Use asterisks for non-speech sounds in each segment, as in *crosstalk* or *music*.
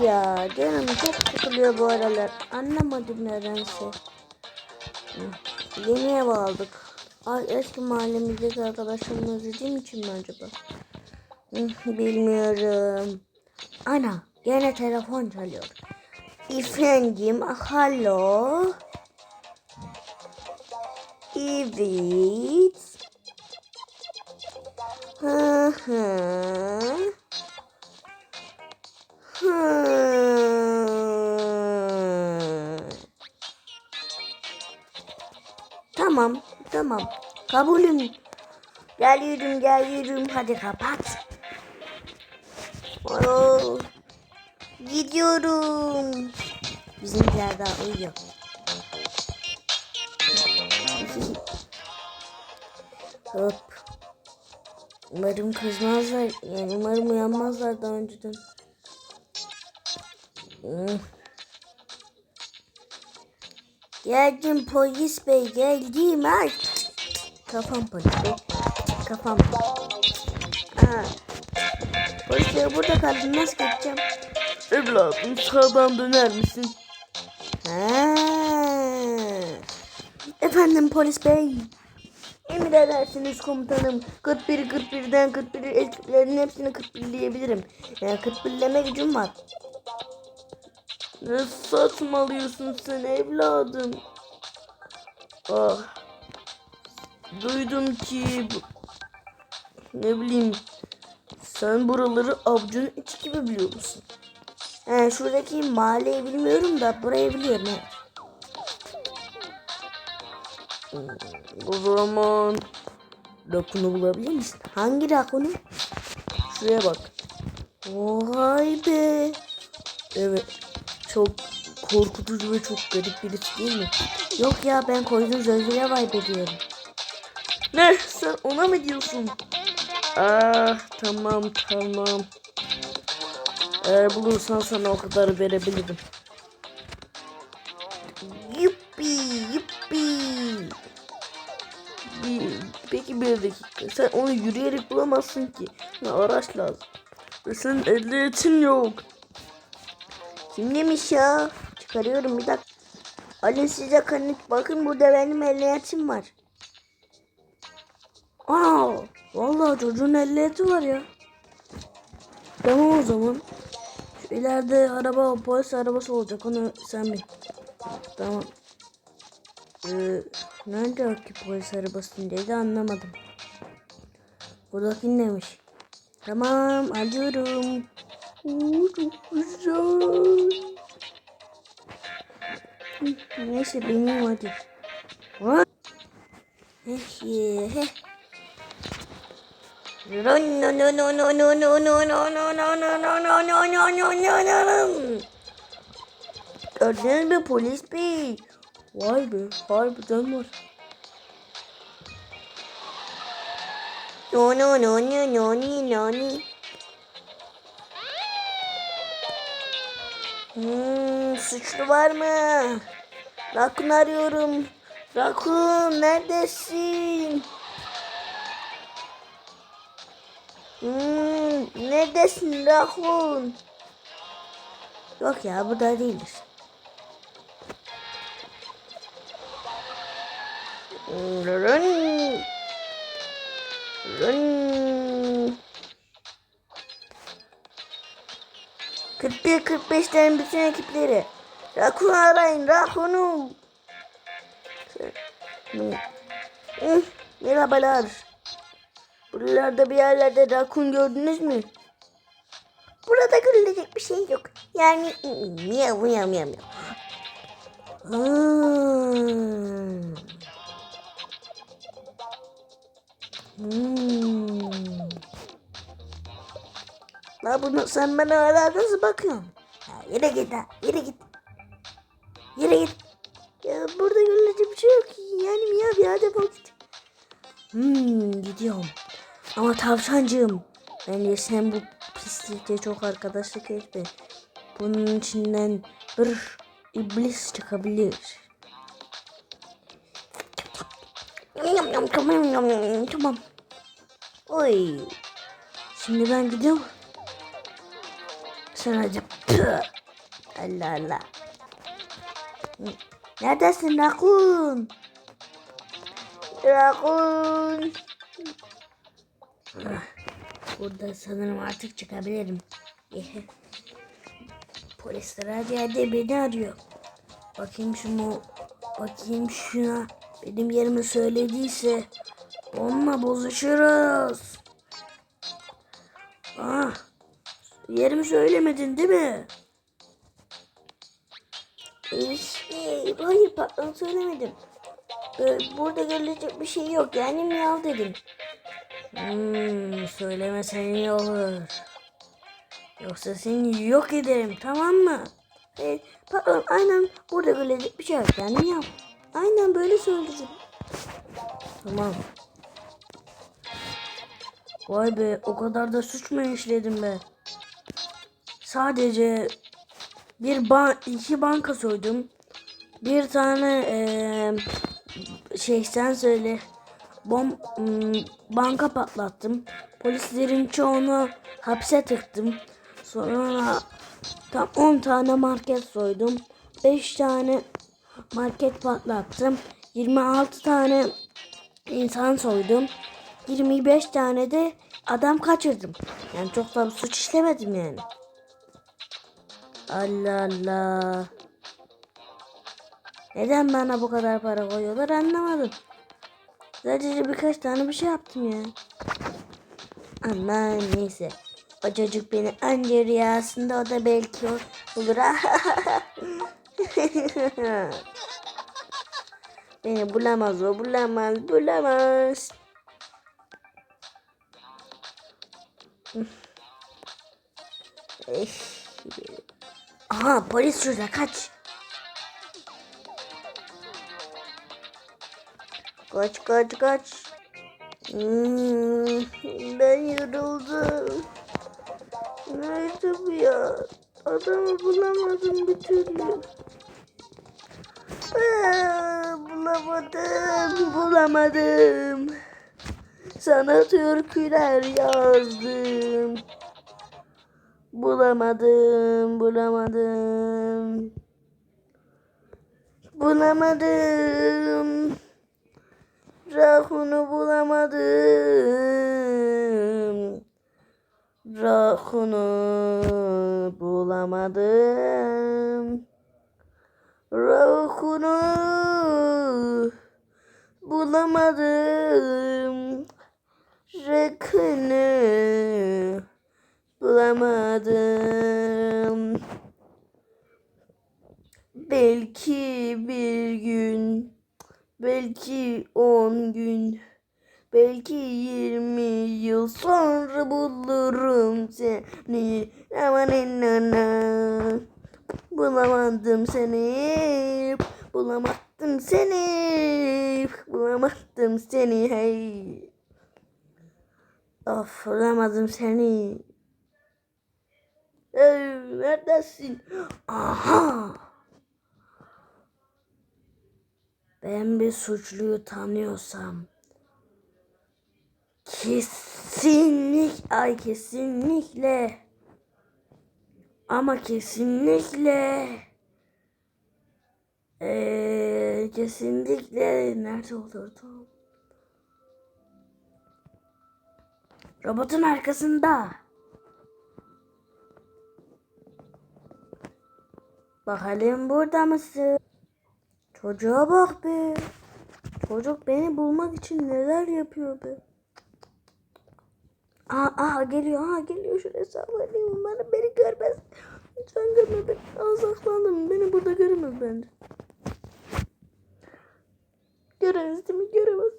Ya canım çok sıkılıyor bu aralar. Anlamadım nedense. Hı, Yeni ev aldık. Ay, eski mahallemizdeki arkadaşlarımı özlediğim için mi acaba? Hı, Bilmiyorum. Ana gene telefon çalıyor. Efendim alo. Evet. Hı hı. Hmm. Tamam, tamam. Kabulüm. Geliyorum, geliyorum. Hadi kapat. Oo, gidiyorum. Bizimkiler daha uyuyor. Hop. Umarım kızmazlar. Yani umarım uyanmazlar daha önceden. Hmm. Geldim polis bey geldim ay. Kafam polis bey. Kafam. Aa. Polis bey burada kaldım nasıl geçeceğim? Evladım sağdan döner misin? Ha. Efendim polis bey. Emredersiniz komutanım. 41 41'den 41 ekiplerin hepsini 41'leyebilirim. Yani 41'leme gücüm var. Ne saçmalıyorsun sen evladım? Ah. Duydum ki ne bileyim sen buraları avucun içi gibi biliyor musun? He, şuradaki mahalleyi bilmiyorum da burayı biliyorum. He. O zaman rakunu bulabilir misin? Hangi rakunu? Şuraya bak. Vay be. Evet. Çok korkutucu ve çok garip birisi değil mi? Yok ya ben koyduğum sözlüğe vibe ediyorum. Ne? Sen ona mı diyorsun? Ah tamam tamam. Eğer bulursan sana o kadar verebilirim. Yuppi yuppi. Peki bir dakika. Sen onu yürüyerek bulamazsın ki. Ya, araç lazım. Ve senin ehliyetin yok. Kim ya? Çıkarıyorum bir dakika. Alın size kanıt. Bakın burada benim ehliyetim var. Aa, vallahi çocuğun ehliyeti var ya. Tamam o zaman. Şu ileride araba polis arabası olacak onu sen bil. Tamam. Ee, nerede ki polis arabasındaydı anlamadım. Buradaki neymiş? Tamam alıyorum. Oo, çok güzel. Neyse benim hadi. Eh, heh. No no no no no no no no no no no no no no no no no no no Gördünüz mü polis bey? Vay be harbiden var. No no no no no no no Hmm, suçlu var mı? Rakun arıyorum. Rakun neredesin? Hmm, neredesin Rakun? Yok ya burada değildir. Rın. Rın. 41 45'lerin bütün ekipleri. Rakun arayın Rakun'u. Merhabalar. Buralarda bir yerlerde rakun gördünüz mü? Burada görülecek bir şey yok. Yani miyav miyav miyav miyav. Hmm. Hmm. La bunu sen bana hala nasıl bakıyorsun? Ya yere git ha, yere git. Yere git. Ya burada görülecek bir şey yok. Yani miyav ya defol git. Hmm gidiyorum. Ama tavşancığım. Bence sen bu pislikte çok arkadaşlık etme. Bunun içinden bir iblis çıkabilir. Tamam. Oy. Şimdi ben gidiyorum. Püh. Allah Allah. Neredesin Rakun? Rakun. Ah, Burada sanırım artık çıkabilirim. Polisler her yerde beni arıyor. Bakayım şunu, bakayım şuna. Benim yerimi söylediyse onunla bozuşuruz. Ah, yerimi söylemedin değil mi? Şey, hayır patron söylemedim. Ee, burada görülecek bir şey yok yani miyav dedim. Hmm, söylemesen iyi olur. Yoksa seni yok ederim tamam mı? Ee, patron aynen burada görülecek bir şey yok yani miyav. Aynen böyle söyledim. Tamam. Vay be o kadar da suç mu işledim be? Sadece bir ban iki banka soydum. Bir tane eee şey sen söyle. Bom hmm, banka patlattım. Polislerin çoğunu hapse tıktım. Sonra tam 10 tane market soydum. 5 tane market patlattım. 26 tane insan soydum. 25 tane de adam kaçırdım. Yani çok da suç işlemedim yani. Allah Allah. Neden bana bu kadar para koyuyorlar anlamadım. Sadece birkaç tane bir şey yaptım ya. Aman neyse. O çocuk beni anca rüyasında o da belki olur. *laughs* beni bulamaz o bulamaz bulamaz. Eh. Aha polis şurada kaç. Kaç kaç kaç. Hmm, ben yoruldum. Nerede bu ya? Adamı bulamadım bir türlü. Aa, bulamadım, bulamadım. Sana türküler yazdım. Bulamadım, bulamadım. Bulamadım. Rahunu bulamadım. Rahunu bulamadım. Rahunu bulamadım. Rakını bulamadım. Belki bir gün, belki on gün, belki yirmi yıl sonra bulurum seni. Bulamadım seni, bulamadım seni, bulamadım seni hey. Of bulamadım seni. Ey, neredesin? Aha. Ben bir suçluyu tanıyorsam kesinlik ay kesinlikle ama kesinlikle eee kesinlikle nerede olurdu? Robotun arkasında. Bakalım burada mısın? Çocuğa bak be. Çocuk beni bulmak için neler yapıyor be. Aa, aa geliyor, aa geliyor şuraya saklanayım. Umarım beni görmez. Lütfen görme beni. Aa. Beni burada göremez bence. Göremez değil mi? Göremez.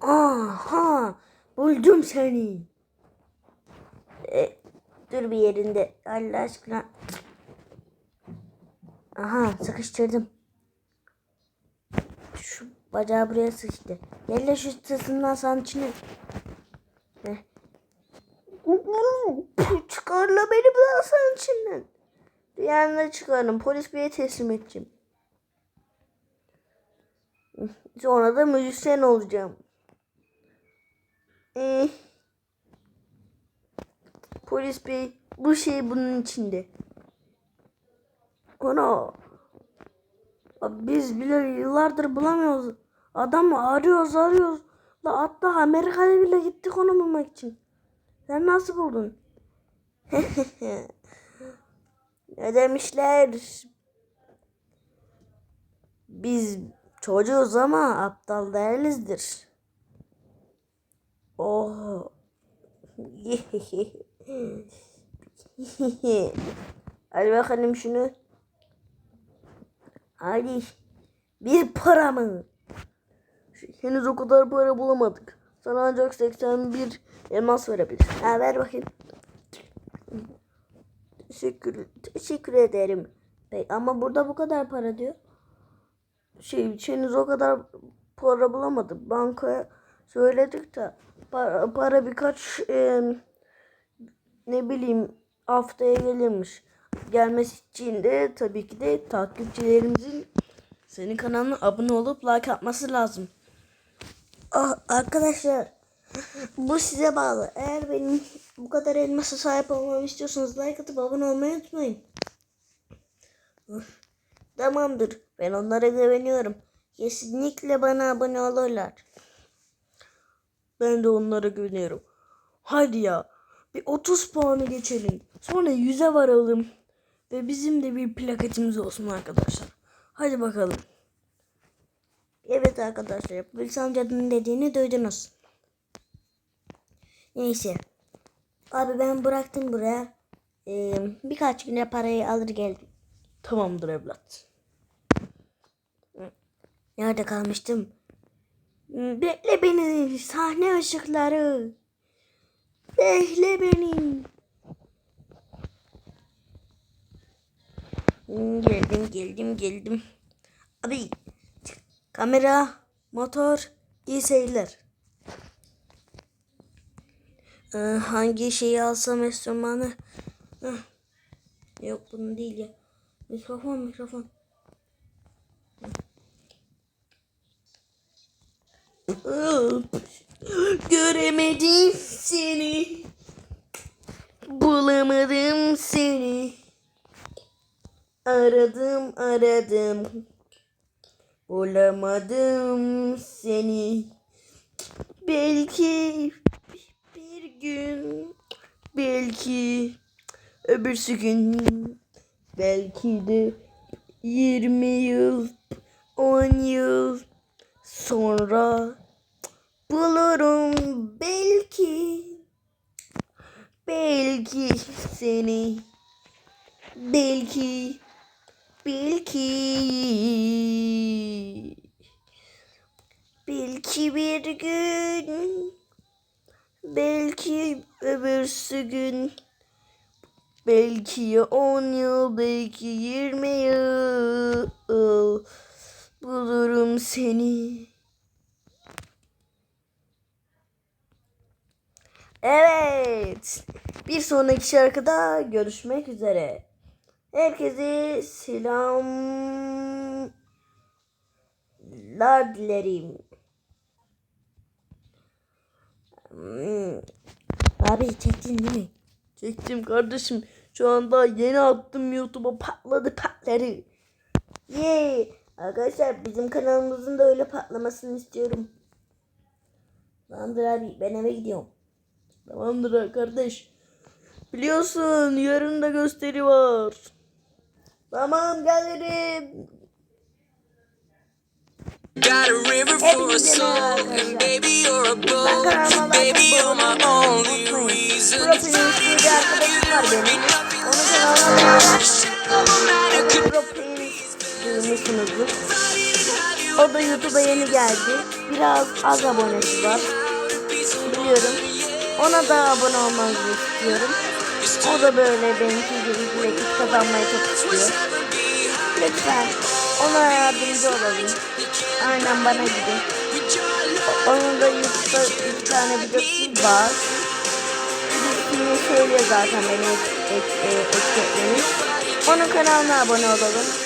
Aha! Buldum seni. Dur bir yerinde. Allah aşkına. Aha sıkıştırdım. Şu bacağı buraya sıkıştı. Gel şu sırtından. Heh. Çıkarla beni bu sen içinden. Dünyanın çıkarım. Polis beye teslim edeceğim. Sonra da müzisyen olacağım. Eh. Polis bey bu şey bunun içinde. Ana. Biz bile yıllardır bulamıyoruz. Adamı arıyoruz arıyoruz. La hatta Amerika'ya bile gittik onu bulmak için. Sen nasıl buldun? *laughs* ne demişler? Biz çocuğuz ama aptal değilizdir. Oh. *laughs* *laughs* Hadi bakalım şunu. Hadi. Bir para mı? Henüz o kadar para bulamadık. Sana ancak 81 elmas verebilir. Ha, ver bakayım. Teşekkür, teşekkür ederim. Bey, ama burada bu kadar para diyor. Şey, henüz o kadar para bulamadık. Bankaya söyledik de para, para birkaç e, ne bileyim haftaya gelirmiş. Gelmesi için de tabii ki de takipçilerimizin senin kanalına abone olup like atması lazım. Ah, arkadaşlar bu size bağlı. Eğer benim bu kadar elmasa sahip olmamı istiyorsanız like atıp abone olmayı unutmayın. Tamamdır. Ben onlara güveniyorum. Kesinlikle bana abone olurlar. Ben de onlara güveniyorum. Hadi ya. Bir 30 puanı geçelim. Sonra 100'e varalım. Ve bizim de bir plaketimiz olsun arkadaşlar. Hadi bakalım. Evet arkadaşlar. Polis amcanın dediğini duydunuz. Neyse. Abi ben bıraktım buraya. Ee, birkaç güne parayı alır geldim. Tamamdır evlat. Nerede kalmıştım? Bekle beni sahne ışıkları. Bekle beni. Hmm, Geldim geldim geldim. Abi kamera, motor, iyi. Ee, hangi şeyi alsam enstrümanı? Yok bunu değil ya. Mikrofon mikrofon. Göremedim seni. Bulamadım seni. Aradım aradım. Bulamadım seni. Belki bir gün belki öbürsü gün belki de 20 yıl 10 yıl sonra bulurum belki belki seni belki belki belki bir gün belki öbürsü gün belki 10 yıl belki 20 yıl bulurum seni Evet. Bir sonraki şarkıda görüşmek üzere. Herkese selamlar dilerim. Hmm. Abi çektin değil mi? Çektim kardeşim. Şu anda yeni attım YouTube'a patladı patları. Yay. Arkadaşlar bizim kanalımızın da öyle patlamasını istiyorum. Tamamdır abi ben eve gidiyorum. Tamamdır kardeş. Biliyorsun yarın da gösteri var. Tamam gelirim. Got a river for a song, and baby you're a boat. Baby you're my only reason. Profilin bir arkadaşım var benim. Onu kanalına Profil duymuşsunuzdur. O da YouTube'a yeni geldi. Biraz az abonesi var. Biliyorum. Ona da abone olmanızı istiyorum. O da böyle benimki gibi bileklik kazanmayı çok istiyor. Lütfen ona yardımcı olalım. Aynen bana gibi. Onun da YouTube'da iki tane videosu var. Birisini söylüyor zaten beni etiketlemiş. Onun kanalına abone olalım.